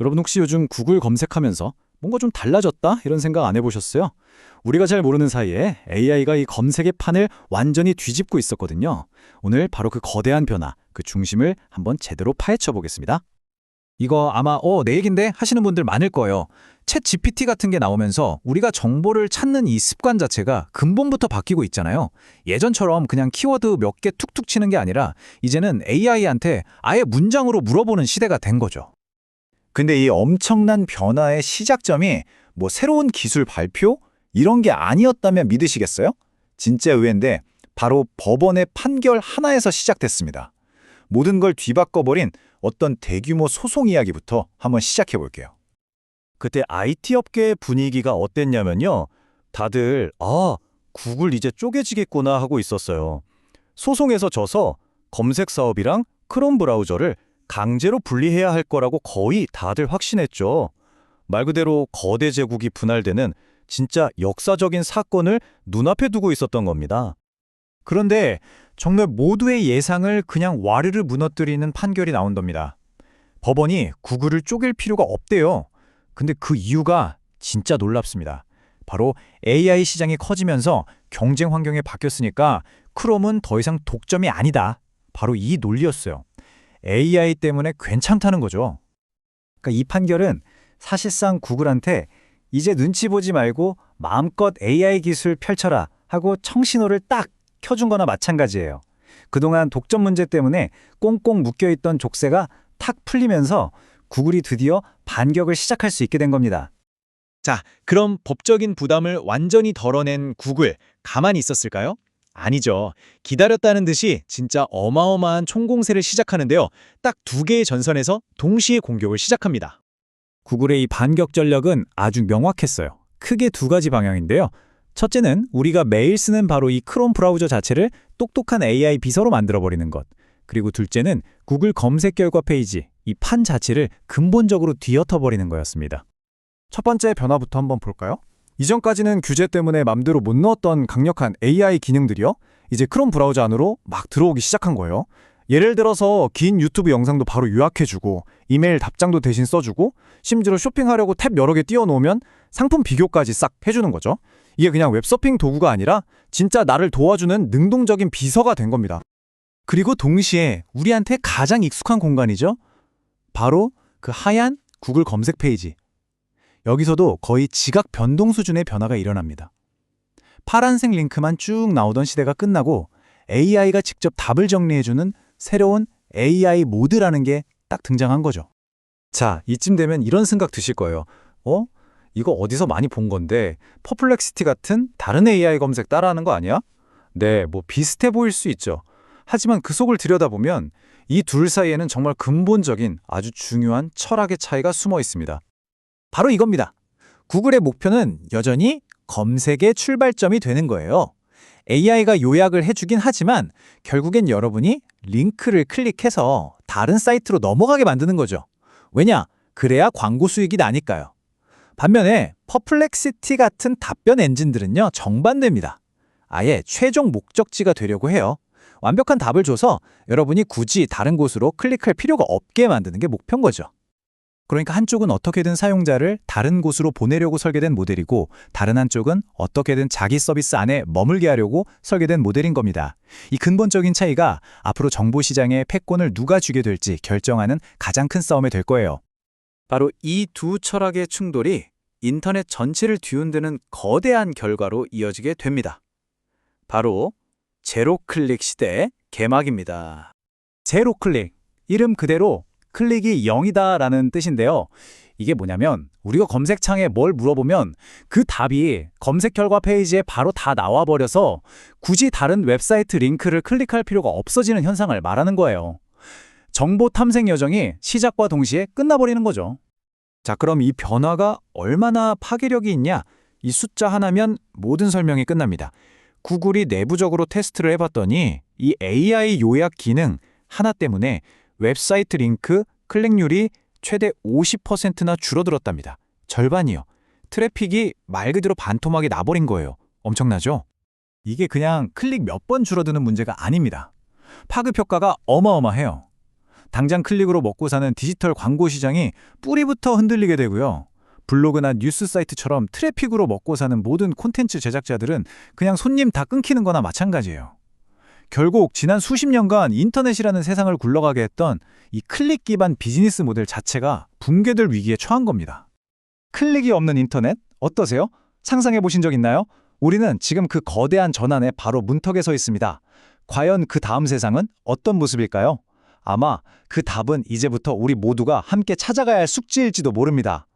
여러분 혹시 요즘 구글 검색하면서 뭔가 좀 달라졌다? 이런 생각 안 해보셨어요? 우리가 잘 모르는 사이에 AI가 이 검색의 판을 완전히 뒤집고 있었거든요. 오늘 바로 그 거대한 변화, 그 중심을 한번 제대로 파헤쳐 보겠습니다. 이거 아마 어, 내 얘긴데 하시는 분들 많을 거예요. 챗 GPT 같은 게 나오면서 우리가 정보를 찾는 이 습관 자체가 근본부터 바뀌고 있잖아요. 예전처럼 그냥 키워드 몇 개 툭툭 치는 게 아니라 이제는 AI한테 아예 문장으로 물어보는 시대가 된 거죠. 근데 이 엄청난 변화의 시작점이 뭐 새로운 기술 발표 이런 게 아니었다면 믿으시겠어요? 진짜 의외인데 바로 법원의 판결 하나에서 시작됐습니다. 모든 걸 뒤바꿔버린 어떤 대규모 소송 이야기부터 한번 시작해 볼게요. 그때 IT 업계의 분위기가 어땠냐면요. 다들 아, 구글 이제 쪼개지겠구나 하고 있었어요. 소송에서 져서 검색 사업이랑 크롬 브라우저를 강제로 분리해야 할 거라고 거의 다들 확신했죠. 말 그대로 거대 제국이 분할되는 진짜 역사적인 사건을 눈앞에 두고 있었던 겁니다. 그런데 정말 모두의 예상을 그냥 와르르 무너뜨리는 판결이 나온답니다. 법원이 구글을 쪼갤 필요가 없대요. 근데 그 이유가 진짜 놀랍습니다. 바로 AI 시장이 커지면서 경쟁 환경이 바뀌었으니까 크롬은 더 이상 독점이 아니다. 바로 이 논리였어요. AI 때문에 괜찮다는 거죠. 그러니까 이 판결은 사실상 구글한테 이제 눈치 보지 말고 마음껏 AI 기술 펼쳐라 하고 청신호를 딱 켜준 거나 마찬가지예요. 그동안 독점 문제 때문에 꽁꽁 묶여있던 족쇄가 탁 풀리면서 구글이 드디어 반격을 시작할 수 있게 된 겁니다. 자, 그럼 법적인 부담을 완전히 덜어낸 구글 가만히 있었을까요? 아니죠. 기다렸다는 듯이 진짜 어마어마한 총공세를 시작하는데요. 딱 두 개의 전선에서 동시에 공격을 시작합니다. 구글의 이 반격 전략은 아주 명확했어요. 크게 두 가지 방향인데요. 첫째는 우리가 매일 쓰는 바로 이 크롬 브라우저 자체를 똑똑한 AI 비서로 만들어버리는 것. 그리고 둘째는 구글 검색 결과 페이지, 이 판 자체를 근본적으로 뒤엎어버리는 거였습니다. 첫 번째 변화부터 한번 볼까요? 이전까지는 규제 때문에 맘대로 못 넣었던 강력한 AI 기능들이요. 이제 크롬 브라우저 안으로 막 들어오기 시작한 거예요. 예를 들어서 긴 유튜브 영상도 바로 요약해주고 이메일 답장도 대신 써주고 심지어 쇼핑하려고 탭 여러 개 띄워놓으면 상품 비교까지 싹 해주는 거죠. 이게 그냥 웹서핑 도구가 아니라 진짜 나를 도와주는 능동적인 비서가 된 겁니다. 그리고 동시에 우리한테 가장 익숙한 공간이죠. 바로 그 하얀 구글 검색 페이지. 여기서도 거의 지각 변동 수준의 변화가 일어납니다. 파란색 링크만 쭉 나오던 시대가 끝나고 AI가 직접 답을 정리해주는 새로운 AI 모드라는 게 딱 등장한 거죠. 자, 이쯤 되면 이런 생각 드실 거예요. 어? 이거 어디서 많이 본 건데 퍼플렉시티 같은 다른 AI 검색 따라하는 거 아니야? 네, 뭐 비슷해 보일 수 있죠. 하지만 그 속을 들여다보면 이 둘 사이에는 정말 근본적인 아주 중요한 철학의 차이가 숨어 있습니다. 바로 이겁니다. 구글의 목표는 여전히 검색의 출발점이 되는 거예요. AI가 요약을 해주긴 하지만 결국엔 여러분이 링크를 클릭해서 다른 사이트로 넘어가게 만드는 거죠. 왜냐? 그래야 광고 수익이 나니까요. 반면에 퍼플렉시티 같은 답변 엔진들은요, 정반대입니다. 아예 최종 목적지가 되려고 해요. 완벽한 답을 줘서 여러분이 굳이 다른 곳으로 클릭할 필요가 없게 만드는 게 목표인 거죠. 그러니까 한쪽은 어떻게든 사용자를 다른 곳으로 보내려고 설계된 모델이고 다른 한쪽은 어떻게든 자기 서비스 안에 머물게 하려고 설계된 모델인 겁니다. 이 근본적인 차이가 앞으로 정보 시장의 패권을 누가 쥐게 될지 결정하는 가장 큰 싸움이 될 거예요. 바로 이 두 철학의 충돌이 인터넷 전체를 뒤흔드는 거대한 결과로 이어지게 됩니다. 바로 제로 클릭 시대의 개막입니다. 제로 클릭. 이름 그대로 클릭이 0이다 라는 뜻인데요. 이게 뭐냐면 우리가 검색창에 뭘 물어보면 그 답이 검색 결과 페이지에 바로 다 나와 버려서 굳이 다른 웹사이트 링크를 클릭할 필요가 없어지는 현상을 말하는 거예요. 정보 탐색 여정이 시작과 동시에 끝나버리는 거죠. 자, 그럼 이 변화가 얼마나 파괴력이 있냐? 이 숫자 하나면 모든 설명이 끝납니다. 구글이 내부적으로 테스트를 해봤더니 이 AI 요약 기능 하나 때문에 웹사이트 링크 클릭률이 최대 50%나 줄어들었답니다. 절반이요. 트래픽이 말 그대로 반토막이 나버린 거예요. 엄청나죠? 이게 그냥 클릭 몇 번 줄어드는 문제가 아닙니다. 파급 효과가 어마어마해요. 당장 클릭으로 먹고 사는 디지털 광고 시장이 뿌리부터 흔들리게 되고요. 블로그나 뉴스 사이트처럼 트래픽으로 먹고 사는 모든 콘텐츠 제작자들은 그냥 손님 다 끊기는 거나 마찬가지예요. 결국 지난 수십 년간 인터넷이라는 세상을 굴러가게 했던 이 클릭 기반 비즈니스 모델 자체가 붕괴될 위기에 처한 겁니다. 클릭이 없는 인터넷 어떠세요? 상상해 보신 적 있나요? 우리는 지금 그 거대한 전환의 바로 문턱에 서 있습니다. 과연 그 다음 세상은 어떤 모습일까요? 아마 그 답은 이제부터 우리 모두가 함께 찾아가야 할 숙제일지도 모릅니다.